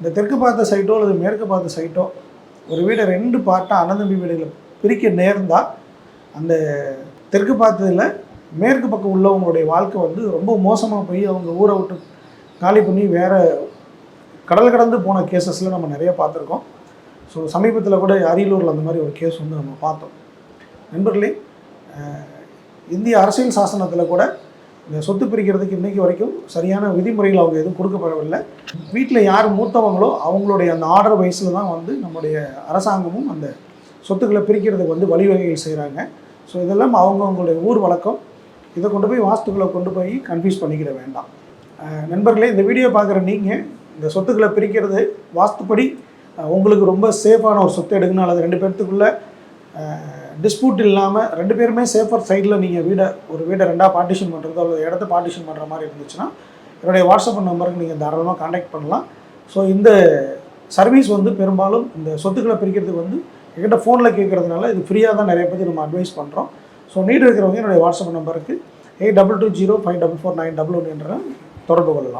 இந்த தெற்கு பார்த்த சைட்டோ அல்லது மேற்கு பார்த்த சைட்டோ ஒரு வீடை ரெண்டு பார்ட்டாக அனந்தம்பி வீடுகளை பிரிக்க நேர்ந்தால் அந்த தெற்கு பார்த்ததில் மேற்கு பக்கம் உள்ளவங்களுடைய வாழ்க்கை வந்து ரொம்ப மோசமாக போய் அவங்க ஊரை விட்டு காலி பண்ணி வேறு கடல் கடந்து போன கேசஸில் நம்ம நிறைய பார்த்துருக்கோம். ஸோ சமீபத்தில் கூட அரியலூரில் அந்த மாதிரி ஒரு கேஸ் வந்து நம்ம பார்த்தோம். நண்பர்களே இந்திய அரசியல் சாசனத்தில் கூட இந்த சொத்து பிரிக்கிறதுக்கு இன்றைக்கி வரைக்கும் சரியான விதிமுறைகள் அவங்க எதுவும் கொடுக்கப்படவில்லை. வீட்டில் யார் மூத்தவங்களோ அவங்களுடைய அந்த ஆர்டர் வயசில் தான் வந்து நம்முடைய அரசாங்கமும் அந்த சொத்துக்களை பிரிக்கிறதுக்கு வந்து வழிவகைகள் செய்கிறாங்க ஸோ இதெல்லாம் அவங்கவுங்களுடைய ஊர் வழக்கம். இதை கொண்டு போய் வாஸ்துக்களை கொண்டு போய் கன்ஃபியூஸ் பண்ணிக்கிட வேண்டாம். நண்பர்களே இந்த வீடியோ பார்க்குற நீங்கள் இந்த சொத்துக்களை பிரிக்கிறது வாஸ்துப்படி உங்களுக்கு ரொம்ப சேஃபான ஒரு சொத்து எடுக்கணும். அல்லது ரெண்டு பேர்த்துக்குள்ளே டிஸ்பியூட் இல்லாமல் ரெண்டு பேருமே சேஃபர் சைடில் நீங்கள் வீடை ஒரு வீடை ரெண்டாக பார்ட்டிஷன் பண்ணுறதோ அல்லது இடத்த பார்ட்டிஷன் பண்ணுற மாதிரி இருந்துச்சுன்னா என்னுடைய வாட்ஸ்அப் நம்பருக்கு நீங்கள் தாராளமாக காண்டாக்ட் பண்ணலாம். ஸோ இந்த சர்வீஸ் வந்து பெரும்பாலும் இந்த சொத்துக்களை பிரிக்கிறதுக்கு வந்து எங்கிட்ட ஃபோனில் கேட்குறதுனால இது ஃப்ரீயாக தான் நிறைய பேருக்கு நம்ம அட்வைஸ் பண்ணுறோம் ஸோ நீட் இருக்கிறவங்க என்னுடைய வாட்ஸ்அப் நம்பருக்கு eight double two zero five double four nine double one என்ற தொடர்பு கொள்ளலாம்.